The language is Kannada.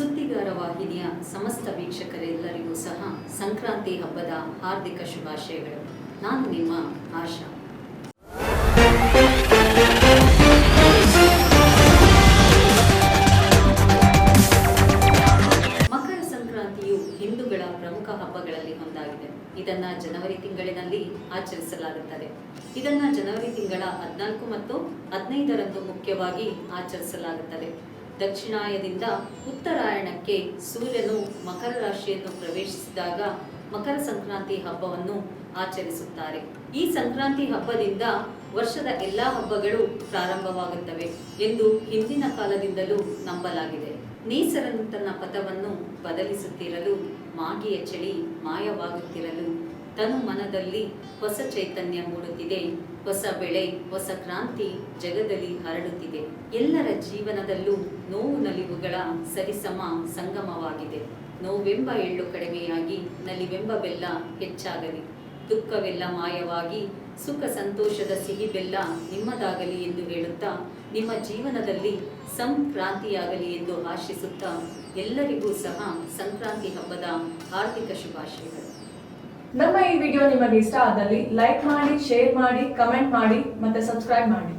ಸುದ್ದಿಗಾರ ವಾಹಿನಿಯ ಸಮಸ್ತ ವೀಕ್ಷಕರೆಲ್ಲರಿಗೂ ಸಹ ಸಂಕ್ರಾಂತಿ ಹಬ್ಬದ ಹಾರ್ದಿಕ ಶುಭಾಶಯಗಳು. ನಾನು ನಿಮ್ಮ ಆಶಾ. ಮಕರ ಸಂಕ್ರಾಂತಿಯು ಹಿಂದೂಗಳ ಪ್ರಮುಖ ಹಬ್ಬಗಳಲ್ಲಿ ಒಂದಾಗಿದೆ. ಇದನ್ನ ಜನವರಿ ತಿಂಗಳಿನಲ್ಲಿ ಆಚರಿಸಲಾಗುತ್ತದೆ. ಇದನ್ನ ಜನವರಿ ತಿಂಗಳ ಹದಿನಾಲ್ಕು ಮತ್ತು ಹದಿನೈದರಂದು ಮುಖ್ಯವಾಗಿ ಆಚರಿಸಲಾಗುತ್ತದೆ. ದಕ್ಷಿಣಾಯದಿಂದ ಉತ್ತರಾಯಣಕ್ಕೆ ಸೂರ್ಯನು ಮಕರ ರಾಶಿಯನ್ನು ಪ್ರವೇಶಿಸಿದಾಗ ಮಕರ ಸಂಕ್ರಾಂತಿ ಹಬ್ಬವನ್ನು ಆಚರಿಸುತ್ತಾರೆ. ಈ ಸಂಕ್ರಾಂತಿ ಹಬ್ಬದಿಂದ ವರ್ಷದ ಎಲ್ಲಾ ಹಬ್ಬಗಳು ಪ್ರಾರಂಭವಾಗುತ್ತವೆ ಎಂದು ಹಿಂದಿನ ಕಾಲದಿಂದಲೂ ನಂಬಲಾಗಿದೆ. ನೇಸರನು ತನ್ನ ಪಥವನ್ನು ಬದಲಿಸುತ್ತಿರಲು, ಮಾಗಿಯ ಚಳಿ ಮಾಯವಾಗುತ್ತಿರಲು ತನು ಮನದಲ್ಲಿ ಹೊಸ ಚೈತನ್ಯ ಮೂಡುತ್ತಿದೆ. ಹೊಸ ಬೆಳೆ, ಹೊಸ ಕ್ರಾಂತಿ ಜಗದಲ್ಲಿ ಹರಡುತ್ತಿದೆ. ಎಲ್ಲರ ಜೀವನದಲ್ಲೂ ನೋವು ನಲಿವುಗಳ ಸರಿಸಮ ಸಂಗಮವಾಗಿದೆ. ನೋವೆಂಬ ಎಳ್ಳು ಕಡಿಮೆಯಾಗಿ ನಲಿವೆಂಬ ಬೆಲ್ಲ ಹೆಚ್ಚಾಗಲಿ. ದುಃಖವೆಲ್ಲ ಮಾಯವಾಗಿ, ಸುಖ ಸಂತೋಷದ ಸಿಹಿ ಬೆಲ್ಲ ನಿಮ್ಮದಾಗಲಿ ಎಂದು ಹೇಳುತ್ತಾ, ನಿಮ್ಮ ಜೀವನದಲ್ಲಿ ಸಂಕ್ರಾಂತಿಯಾಗಲಿ ಎಂದು ಆಶಿಸುತ್ತಾ, ಎಲ್ಲರಿಗೂ ಸಹ ಸಂಕ್ರಾಂತಿ ಹಬ್ಬದ ಆರ್ಥಿಕ ಶುಭಾಶಯಗಳು. ನಮ್ಮ ಈ ವಿಡಿಯೋ ನಿಮಗೆ ಇಷ್ಟ ಆದಲ್ಲಿ ಲೈಕ್ ಮಾಡಿ, ಶೇರ್ ಮಾಡಿ, ಕಮೆಂಟ್ ಮಾಡಿ, ಮತ್ತೆ ಸಬ್ಸ್ಕ್ರೈಬ್ ಮಾಡಿ.